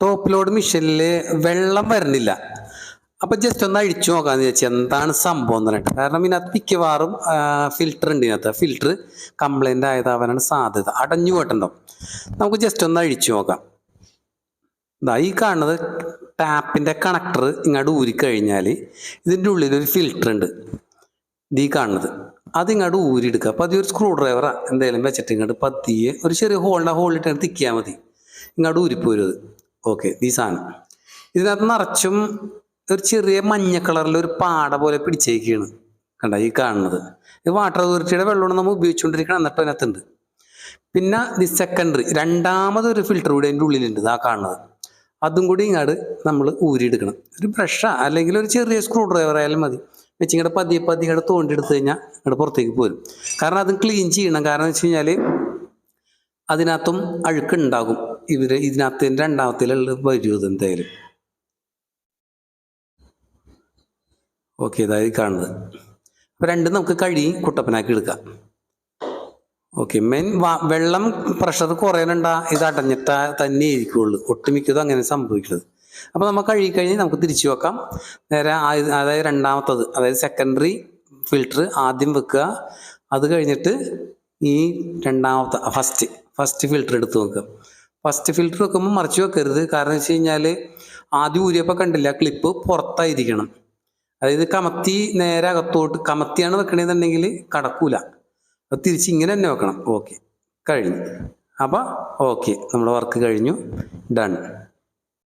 Top load മെഷീനിൽ വെള്ളം വരുന്നില്ല. അപ്പൊ ജസ്റ്റ് ഒന്ന് അഴിച്ചു നോക്കാന്ന് ചോദിച്ചാൽ എന്താണ് സംഭവം എന്ന് പറഞ്ഞിട്ട്. കാരണം ഇതിനകത്ത് മിക്കവാറും ഫിൽറ്റർ ഉണ്ട് ഇതിനകത്ത്. ഫിൽറ്റർ കംപ്ലൈന്റ് ആയതാവാനാണ് സാധ്യത. അടഞ്ഞു പോയിട്ടുണ്ടാവും. നമുക്ക് ജസ്റ്റ് ഒന്ന് അഴിച്ചു നോക്കാം. ഇതാ ഈ കാണുന്നത് ടാപ്പിന്റെ കണക്ടർ ഇങ്ങോട്ട് ഊരിക്കഴിഞ്ഞാൽ ഇതിന്റെ ഉള്ളിൽ ഒരു ഫിൽറ്റർ ഉണ്ട്. ഈ കാണുന്നത്. അത് ഇങ്ങോട്ട് ഊരിയെടുക്കുക അപ്പോൾ ഒരു സ്ക്രൂ ഡ്രൈവറാണ് എന്തെങ്കിലും വെച്ചിട്ട് ഇങ്ങോട്ട് പതിയെ ഒരു ചെറിയ ഹോളിന്റെ ഹോളിട്ട് തിക്കിയാൽ മതി. ഇങ്ങോട്ട് ഊരിപ്പോരും അത് ഓക്കെ ഈ സാധനം. ഇതിനകത്ത് നിറച്ചും ഒരു ചെറിയ മഞ്ഞ കളറിൽ ഒരു പാട പോലെ പിടിച്ചേക്കാണ് കണ്ട ഈ കാണുന്നത്. ഇത് വാട്ടർ അതോറിറ്റിയുടെ വെള്ളമാണ് നമ്മൾ ഉപയോഗിച്ചുകൊണ്ടിരിക്കണം എന്നിട്ട് അതിനകത്തുണ്ട്. പിന്നെ ദി സെക്കൻഡറി രണ്ടാമതൊരു ഫിൽറ്റർ കൂടി അതിന്റെ ഉള്ളിലുണ്ട് ആ കാണുന്നത്. അതും കൂടി ഇങ്ങോട്ട് നമ്മൾ ഊരിയെടുക്കണം. ഒരു ബ്രഷാ അല്ലെങ്കിൽ ഒരു ചെറിയ സ്ക്രൂ ഡ്രൈവർ ആയാലും മതി. വെച്ച് ഇങ്ങോട്ട് പതിയെ പതിയെ ഇങ്ങോട്ട് തോണ്ടി എടുത്തു കഴിഞ്ഞാൽ ഇങ്ങോട്ട് പുറത്തേക്ക് പോരും. കാരണം അതും ക്ലീൻ ചെയ്യണം. കാരണം എന്ന് വെച്ച് കഴിഞ്ഞാൽ അതിനകത്തും അഴുക്കുണ്ടാകും ഇവർ ഇതിനകത്ത് രണ്ടാമത്തിലുള്ള വരും ഇത് എന്തായാലും. ഓക്കെ ഇതായി കാണുന്നത്. അപ്പോൾ രണ്ടും നമുക്ക് കഴി കുട്ടപ്പനാക്കി എടുക്കാം. ഓക്കെ മെയിൻ വെള്ളം പ്രഷർ കുറയാനുണ്ടാ ഇത് അടഞ്ഞിട്ട തന്നെ ഇരിക്കുള്ളൂ ഒട്ടുമിക്കതും അങ്ങനെ സംഭവിക്കുന്നത് അപ്പോൾ നമ്മൾ കഴുകി കഴിഞ്ഞ് നമുക്ക് തിരിച്ചു വെക്കാം. നേരെ അതായത് രണ്ടാമത്തത് അതായത് സെക്കൻഡറി ഫിൽറ്റർ ആദ്യം വെക്കുക. അത് കഴിഞ്ഞിട്ട് ഈ രണ്ടാമത്തെ ഫസ്റ്റ് ഫസ്റ്റ് ഫിൽറ്റർ എടുത്ത് വെക്കുക ഫസ്റ്റ് ഫിൽറ്റർ വെക്കുമ്പോൾ മറിച്ച് വെക്കരുത്. കാരണം വെച്ച് കഴിഞ്ഞാൽ ആദ്യം ഊരിയപ്പോൾ കണ്ടില്ല ക്ലിപ്പ് പുറത്തായിരിക്കണം. അതായത് കമത്തി നേരെ അകത്തോട്ട് കമത്തിയാണ് വെക്കണേന്നുണ്ടെങ്കിൽ കടക്കൂല. അത് തിരിച്ച് ഇങ്ങനെ തന്നെ വെക്കണം. ഓക്കെ കഴിഞ്ഞു. അപ്പോൾ ഓക്കെ നമ്മുടെ വർക്ക് കഴിഞ്ഞു. ഡൺ